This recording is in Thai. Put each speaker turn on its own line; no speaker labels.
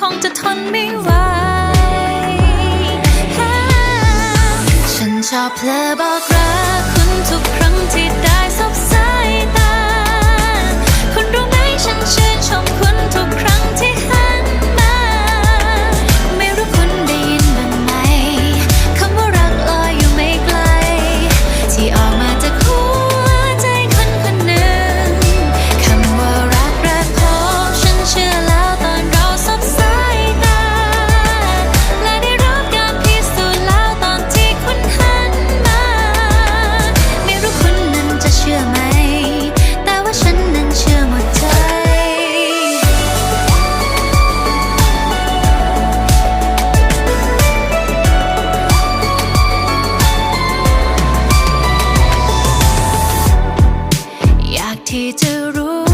คงจะทนไม่ไหว ฉันชอบเพลอบอกรักคุณทุกครั้ง ที่จะรู้